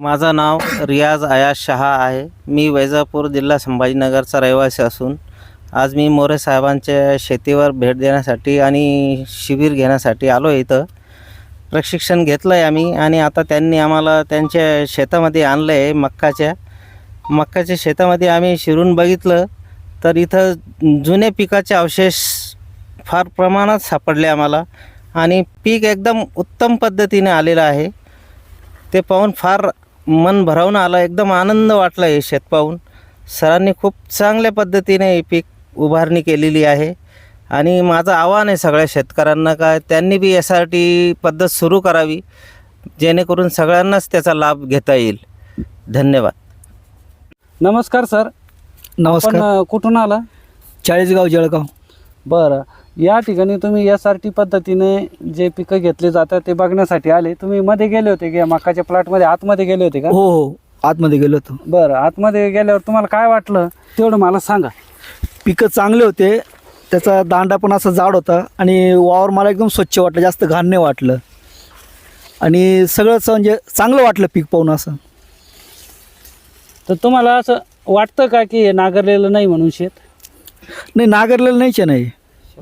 माझं नाव रियाज आयाज शहा आहे. मी वैजापूर जिल्हा संभाजीनगरचा रहिवासी असून आज मी मोरे साहेबांच्या शेतीवर भेट देण्यासाठी आणि शिबिर घेण्यासाठी आलो आहे इथं. प्रशिक्षण घेतलं आहे आम्ही आणि आता त्यांनी आम्हाला त्यांच्या शेतामध्ये आणलं आहे मक्काच्या. मक्काच्या शेतामध्ये आम्ही शिरून बघितलं तर इथं जुने पिकाचे अवशेष फार प्रमाणात सापडले आम्हाला आणि पीक एकदम उत्तम पद्धतीने आलेलं आहे. ते पाहून फार मन भरावून आलं एकदम आनंद वाटला हे शेत पाहून. सरांनी खूप चांगल्या पद्धतीने हे पीक उभारणी केलेली आहे. आणि माझं आव्हान आहे सगळ्या शेतकऱ्यांना का त्यांनी बी यासाठी पद्धत सुरू करावी जेणेकरून सगळ्यांनाच त्याचा लाभ घेता येईल. धन्यवाद. नमस्कार सर. नमस्कार. कुठून आला? चाळीसगाव जळगाव. बरं. या ठिकाणी तुम्ही एस आर टी पद्धतीने जे पिकं घेतले जातात ते बघण्यासाठी आले. तुम्ही मध्ये गेले होते का? मकाच्या प्लॉटमध्ये? आतमध्ये गेले होते का? हो हो. आतमध्ये गेलो होतो. बरं आतमध्ये गेल्यावर तुम्हाला काय वाटलं? तेवढं मला सांगा. पिकं चांगले होते. त्याचा दांडा पण असा जाड होता आणि वावर मला एकदम स्वच्छ वाटलं जास्त घाण नाही वाटलं. आणि सगळंच म्हणजे चांगलं वाटलं पीक पाहून असं. तर तुम्हाला असं वाटतं का की हे नांगरलेलं नाही म्हणून शेत? नाही नागरलेलं नाहीच आहे नाही.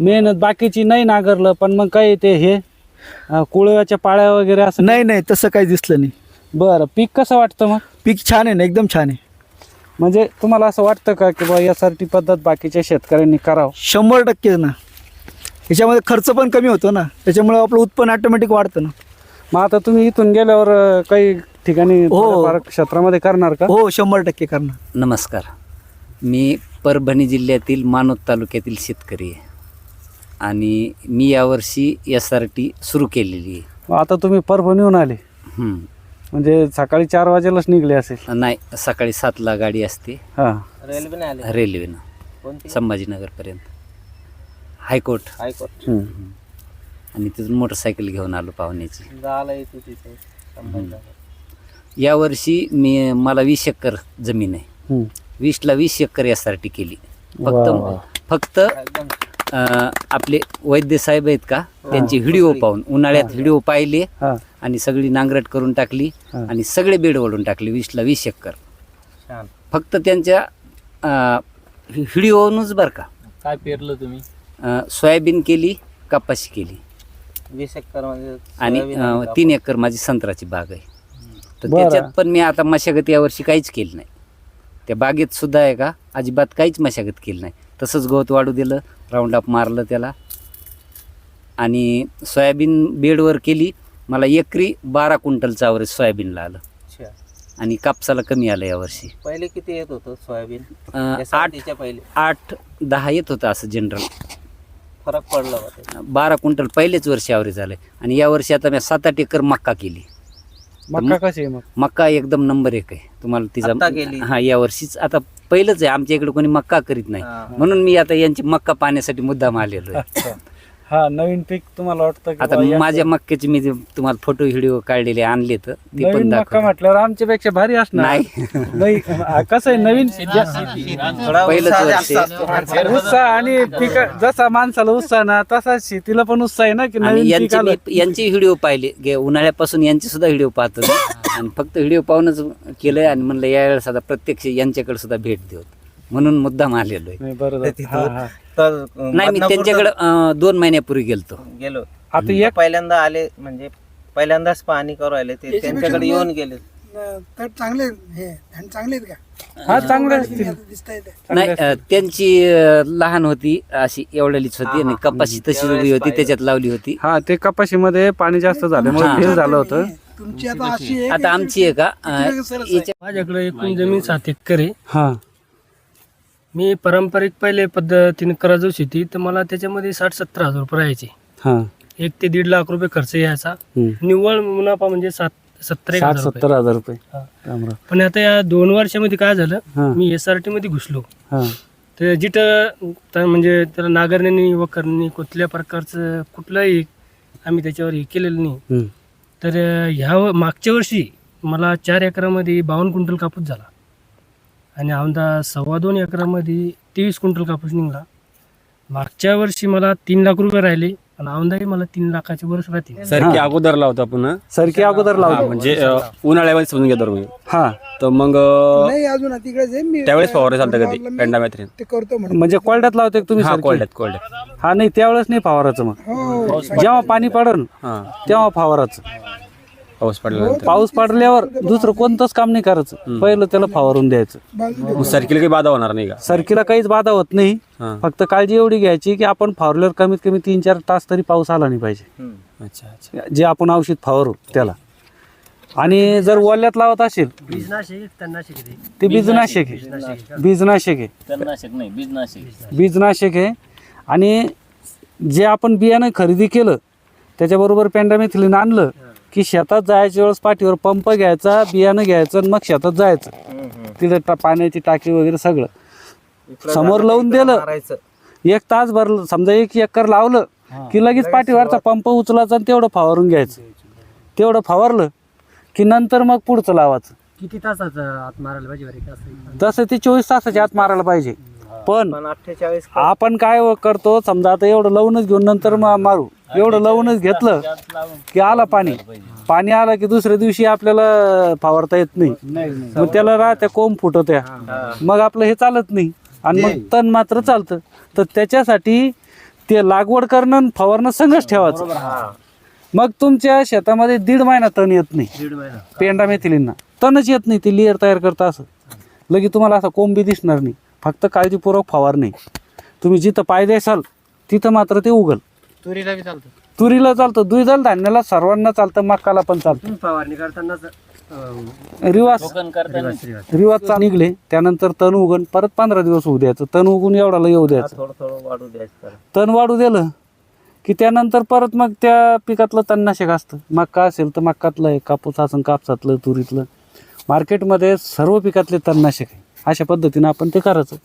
मेहनत बाकीची नाही नांगरलं पण मग काही ते हे अ, कुळव्याच्या पाळ्या वगैरे असं नाही नाही तसं काही दिसलं नाही. बरं पीक कसं वाटतं मग? पीक छान आहे ना एकदम छान आहे. म्हणजे तुम्हाला असं वाटतं का की बा एस आर टी पद्धत बाकीच्या शेतकऱ्यांनी करावं? शंभर टक्के ना. याच्यामध्ये खर्च पण कमी होतो ना त्याच्यामुळे आपलं उत्पन्न ऑटोमॅटिक वाढतं ना. मग आता तुम्ही इथून गेल्यावर अ, काही ठिकाणी हो. थोड्याफार क्षेत्रामध्ये करणार का? हो शंभर टक्के करणार. नमस्कार. मी परभणी जिल्ह्यातील मानोद तालुक्यातील शेतकरी आहे. आणि मी यावर्षी एस आर टी सुरू केलेली आहे. आता तुम्ही परभणीहून आले. हं. म्हणजे सकाळी चार वाजेलाच निघले असेल. नाही सकाळी सातला गाडी असते. हां. रेल्वेने आले. रेल्वेनं. संभाजीनगरपर्यंत. High court. High court. आणि तिथून मोटरसायकल घेऊन आलो पाहुण्याची. झालं येतो तिथे संभाजीनगर. यावर्षी मी मला वीस एकर जमीन आहे. वीसला वीस एकर एस आर टी केली. वा, वा. फक्त फक्त आपले वैद्य साहेब आहेत का? त्यांचे व्हिडिओ पाहून उन्हाळ्यात व्हिडिओ पाहिले आणि सगळी नांगरट करून टाकली. आणि सगळे बेड ओढून टाकले वीसला वीस एकर. फक्त त्यांच्या व्हिडिओनच बरं का? काय पेरलं तुम्ही? सोयाबीन केली कपाशी केली. वीस एकरमध्ये आणि तीन एकर माझी संत्राची बाग आहे. तर. त्याच्यात पण मी आता मशागत यावर्षी काहीच केली नाही. त्या बागेत सुद्धा आहे का? अजिबात काहीच मशागत केली नाही. तसंच गवत वाढू दिलं राऊंड अप मारलं त्याला. आणि सोयाबीन बेडवर केली मला एकरी बारा क्विंटलचं आवरेज सोयाबीनला आलं. अच्छा. आणि कापसाला कमी आलं यावर्षी पहिले किती येत होतं सोयाबीन? अं, या आठ साठीच्या पहिले. आठ दहा येत होतं असं जनरल फरक पडला होता. बारा क्विंटल पहिलेच वर्षी आवरेज आलं आणि यावर्षी आता मी सात आठ एकर मक्का केली. मक्का कशी आहे मग? मक्का एकदम नंबर एक आहे. तुम्हाला आत्ता केली. तिचा हा या वर्षीच. आता पहिलंच आहे. आमच्या इकडे कोणी मक्का करीत नाही. हा. म्हणून मी आता यांची मक्का पाहण्यासाठी मुद्दाम आलेलो आहे. हा नवीन पीक तुम्हाला वाटतं की आता बा, या- माझ्या मक्क्याचे मी तुम्हाला फोटो व्हिडिओ काढलेले आणले तर ते पण नवीन मक्का दाखव म्हटल्यावर आमच्यापेक्षा भारी असणार. नाही. नाही हा, कसं आहे नवीन थोडा पहिलंच उत्साह वर्ष. जास्त असतो. उत्साह आणि पीक जसा माणसाला उत्साह ना तसा शेतीला पण उत्साह आहे ना की आणि नवीन पीक यांचे आलं. मी यांचे व्हिडिओ पाहिले. गे- उन्हाळ्यापासून यांचे सुद्धा व्हिडिओ पाहतो मी. आणि फक्त व्हिडिओ पाहूनच केलंय आणि म्हणलं यावेळेस आता प्रत्यक्ष यांच्याकडे सुद्धा भेट देऊ. म्हणून मुद्दाम आलेलो आहे. नाही झालं. हा, हा. तर नाही मी त्यांच्याकडे अं, दोन महिन्यापूर्वी गेलतो. गेलो. आता एक पहिल्यांदा आले म्हणजे पहिल्यांदाच पाहणी करू आले ते त्यांच्याकडे येऊन गेले. तर चांगले हे आणि चांगले आहेत का? हा चांगलं असतील. दिसत आहेत नाही अं, त्यांची अं, लहान होती अशी एवढ्यालीच होती आणि कपाशी तशी उभी होती त्याच्यात लावली होती. हा ते कपाशीमध्ये पाणी जास्त झाल्यामुळे हा. फेल झालं होतं तुमची आता अशी आहे आता आमची आहे का? अं? याच्या- माझ्याकडे एकूण जमीन सात एकर आहे. हा. मी पारंपरिक पहिले पद्धतीने करायचो शेती तर मला त्याच्यामध्ये साठ सत्तर हजार रुपये राहायचे. हा. एक ते दीड लाख रुपये खर्च यायचा. हम्म. निव्वळ मुनाफा म्हणजे सात सत्तर एक साठ हजार रुपये. सत्तर हजार रुपये. हा. पण आता या दोन वर्षामध्ये काय झालं. मी एस आर टी मध्ये घुसलो. हा. तर जिथं म्हणजे त्याला नागरण्यानी व करणे कुठल्या प्रकारचं कुठलंही आम्ही त्याच्यावर हे केलेलं नाही. हम्म. तर ह्या व- मागच्या वर्षी मला चार एकरामध्ये बावन्न क्विंटल कापूस झाला. आणि आमदा सव्वा दोन एकरामध्ये तेवीस क्विंटल कापूस निघाला. मागच्या वर्षी मला तीन लाख रुपये राहिले आणि औंधाही मला तीन लाखाच्या वरच राहतील. सरकी अगोदर लावता पुन्हा? सरकी अगोदर लावतो. म्हणजे उन्हाळ्यामध्ये समजून घेतो हा. तर मग नाही अजून तिकडेच आहे मी त्यावेळेस फवारणी चालतं कधी फवारलं मी, पेंडामेथ्रिन ते करतो म्हणून. म्हणजे कोरड्यात लावते का तुम्ही हा सरकी? कोल्ड्यात कोल्ड्यात. हा नाही त्यावेळेस नाही फवाराचं मग. हो. जेव्हा पाणी पडन तेव्हा फवाराचं पाऊस पडल्यानंतर. पाऊस पडल्यावर दुसरं कोणतंच काम नाही करायचं. पहिलं त्याला फवारून द्यायचं. मग सरकीला काही बाधा होणार नाही का? सरकीला काहीच बाधा होत नाही. हा. फक्त काळजी एवढी घ्यायची की आपण फवारल्यावर कमीत कमी तीन चार तास तरी पाऊस आला नाही पाहिजे. अच्छा अच्छा. जे आपण औषध फवारू त्याला. आणि जर ओल्यात लावत असेल ते बीजनाशक आहे. बीजनाशक आहे. बीजनाशक आहे. आणि जे आपण बियाणं खरेदी केलं त्याच्याबरोबर पेंडामेथिलीन आणलं की शेतात जायच्या वेळेस पाठीवर पंप घ्यायचा बियाणं घ्यायचं आणि मग शेतात जायचं. तिथे टा- पाण्याची टाकी वगैरे सगळं. समोर लावून दिलं. एक तास भर समजा एक एकर लावलं की लगेच पाठीवरचा पंप उचलायचा आणि तेवढं फवारून घ्यायचं. तेवढं फवारलं की नंतर मग पुढचं लावायचं. किती तासाचं आत मारायला पाहिजे बरं? का असं तसं. ते चोवीस तासाच्या आत मारायला पाहिजे. पण अठ्ठेचाळीस आपण काय करतो समजा आता एवढं लावूनच घेऊन नंतर मा- मारू. एवढं लावूनच घेतलं की आला पाणी. पाणी आलं की दुसऱ्या दिवशी आपल्याला फवारता येत नाही. मग त्याला राहत्या कोंब फुटत्या मग आपलं हे चालत नाही. आणि मग तण मात्र चालतं. तर त्याच्यासाठी ते लागवड करणं आणि फवारणं संघच ठेवायचं. मग तुमच्या शेतामध्ये दीड महिना तण येत नाही. पेंडा मेथिलींना. तणच येत नाही ते लेअर तयार करता असं. लगे तुम्हाला असा कोंबी दिसणार नाही. फक्त काळजीपूर्वक फवारणी. तुम्ही जिथं पाय द्यासाल तिथं मात्र ते उगल. तुरीला बी चालतं. तुरीला चालतं द्विदल धान्याला सर्वांना चालतं मक्काला पण चालतं. फवारणी करताना. रिवाज रिवाज. चा निघले त्यानंतर तण उगण परत पंधरा दिवस होऊ द्यायचं तण उगून एवढाला येऊ द्यायचं. थोडं थोडं वाढू द्यायचं तण वाढू दिलं की त्यानंतर परत मग त्या पिकातलं तणनाशक असतं. मक्का असेल तर मक्कातलं आहे कापूस असेल कापसातलं तुरीतलं. मार्केटमध्ये सर्व पिकातले तणनाशक आहे. अशा पद्धतीनं आपण ते करायचं.